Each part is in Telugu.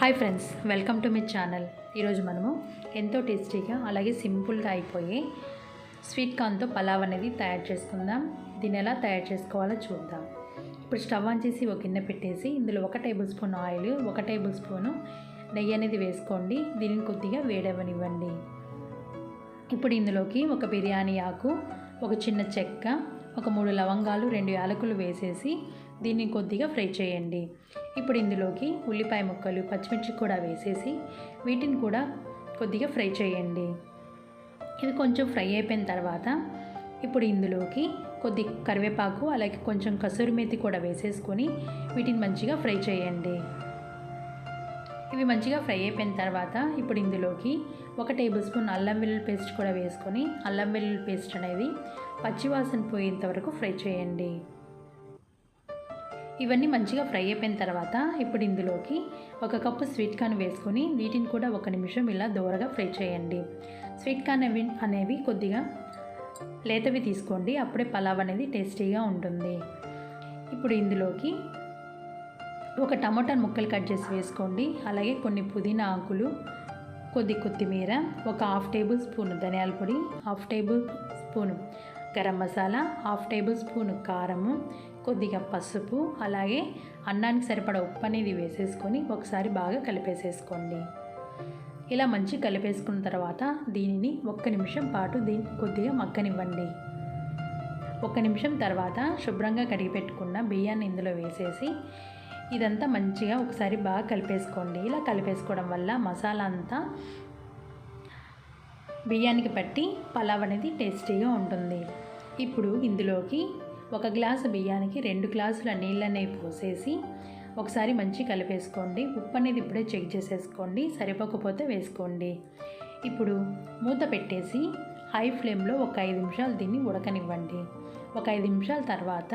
Hi friends welcome to my channel. ఈరోజు మనము ఎంతో టేస్టీగా అలాగే సింపుల్గా అయిపోయి స్వీట్ కార్న్తో పలావ్ అనేది తయారు చేసుకుందాం. దీన్ని ఎలా తయారు చేసుకోవాలో చూద్దాం. ఇప్పుడు స్టవ్ ఆన్ చేసి ఒక గిన్నె పెట్టేసి ఇందులో ఒక టేబుల్ స్పూన్ ఆయిల్ ఒక టేబుల్ స్పూను నెయ్యి అనేది వేసుకోండి. దీనిని కొద్దిగా వేడవనివ్వండి. ఇప్పుడు ఇందులోకి ఒక బిర్యానీ ఆకు ఒక చిన్న చెక్క ఒక మూడు లవంగాలు రెండు యాలకులు వేసేసి దీన్ని కొద్దిగా ఫ్రై చేయండి. ఇప్పుడు ఇందులోకి ఉల్లిపాయ ముక్కలు పచ్చిమిర్చి కూడా వేసేసి వీటిని కూడా కొద్దిగా ఫ్రై చేయండి. ఇవి కొంచెం ఫ్రై అయిపోయిన తర్వాత ఇప్పుడు ఇందులోకి కొద్ది కరివేపాకు అలాగే కొంచెం కసూరి మేతి కూడా వేసేసుకొని వీటిని మంచిగా ఫ్రై చేయండి. ఇవి మంచిగా ఫ్రై అయిపోయిన తర్వాత ఇప్పుడు ఇందులోకి ఒక టేబుల్ స్పూన్ అల్లం వెల్లుల్లి పేస్ట్ కూడా వేసుకొని అల్లం వెల్లుల్లి పేస్ట్ అనేది పచ్చివాసన పోయేంత వరకు ఫ్రై చేయండి. ఇవన్నీ మంచిగా ఫ్రై అయిపోయిన తర్వాత ఇప్పుడు ఇందులోకి ఒక కప్పు స్వీట్ కార్న్ వేసుకొని వీటిని కూడా ఒక నిమిషం ఇలా దోరగా ఫ్రై చేయండి. స్వీట్ కార్న్ అవి అనేవి కొద్దిగా లేతవి తీసుకోండి అప్పుడే పలావ్ అనేది టేస్టీగా ఉంటుంది. ఇప్పుడు ఇందులోకి ఒక టమాటా ముక్కలు కట్ చేసి వేసుకోండి. అలాగే కొన్ని పుదీనా ఆకులు కొద్ది కొత్తిమీర ఒక హాఫ్ టేబుల్ స్పూన్ ధనియాల పొడి half table spoon garam masala half table spoon కారము కొద్దిగా పసుపు అలాగే అన్నానికి సరిపడా ఉప్పు అనేది వేసేసుకొని ఒకసారి బాగా కలిపేసేసుకోండి. ఇలా మంచి కలిపేసుకున్న తర్వాత దీనిని ఒక్క నిమిషం పాటు దీని కొద్దిగా మగ్గనివ్వండి. ఒక నిమిషం తర్వాత శుభ్రంగా కడిగి పెట్టుకున్న బియ్యాన్ని ఇందులో వేసేసి ఇదంతా మంచిగా ఒకసారి బాగా కలిపేసుకోండి. ఇలా కలిపేసుకోవడం వల్ల మసాలా అంతా బియ్యానికి పట్టి పలావ్ అనేది టేస్టీగా ఉంటుంది. ఇప్పుడు ఇందులోకి ఒక గ్లాసు బియ్యానికి రెండు గ్లాసుల నీళ్ళనేవి పోసేసి ఒకసారి మంచి కలిపేసుకోండి. ఉప్పు అనేది ఇప్పుడే చెక్ చేసేసుకోండి. సరిపోకపోతే వేసుకోండి. ఇప్పుడు మూత పెట్టేసి హై ఫ్లేమ్లో ఒక ఐదు నిమిషాలు దీన్ని ఉడకనివ్వండి. ఒక ఐదు నిమిషాల తర్వాత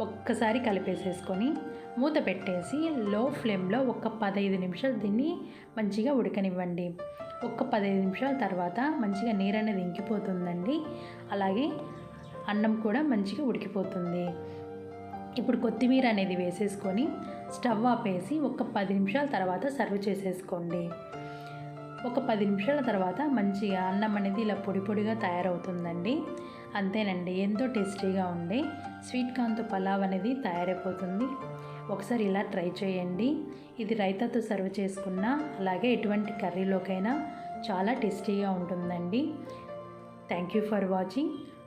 ఒక్కసారి కలిపేసేసుకొని మూత పెట్టేసి లో ఫ్లేమ్లో ఒక పదహైదు నిమిషాలు దీన్ని మంచిగా ఉడకనివ్వండి. ఒక్క పదహైదు నిమిషాల తర్వాత మంచిగా నీరు అనేది ఇంకిపోతుందండి. అలాగే అన్నం కూడా మంచిగా ఉడికిపోతుంది. ఇప్పుడు కొత్తిమీర అనేది వేసేసుకొని స్టవ్ ఆపేసి ఒక పది నిమిషాల తర్వాత సర్వ్ చేసేసుకోండి. ఒక పది నిమిషాల తర్వాత మంచిగా అన్నం అనేది ఇలా పొడి పొడిగా తయారవుతుందండి. అంతేనండి ఎంతో టేస్టీగా ఉండే స్వీట్ కార్న్తో పలావ్ అనేది తయారైపోతుంది. ఒకసారి ఇలా ట్రై చేయండి. ఇది రైతాతో సర్వ్ చేసుకున్న అలాగే ఎటువంటి కర్రీలోకైనా చాలా టేస్టీగా ఉంటుందండి. Thank you for watching.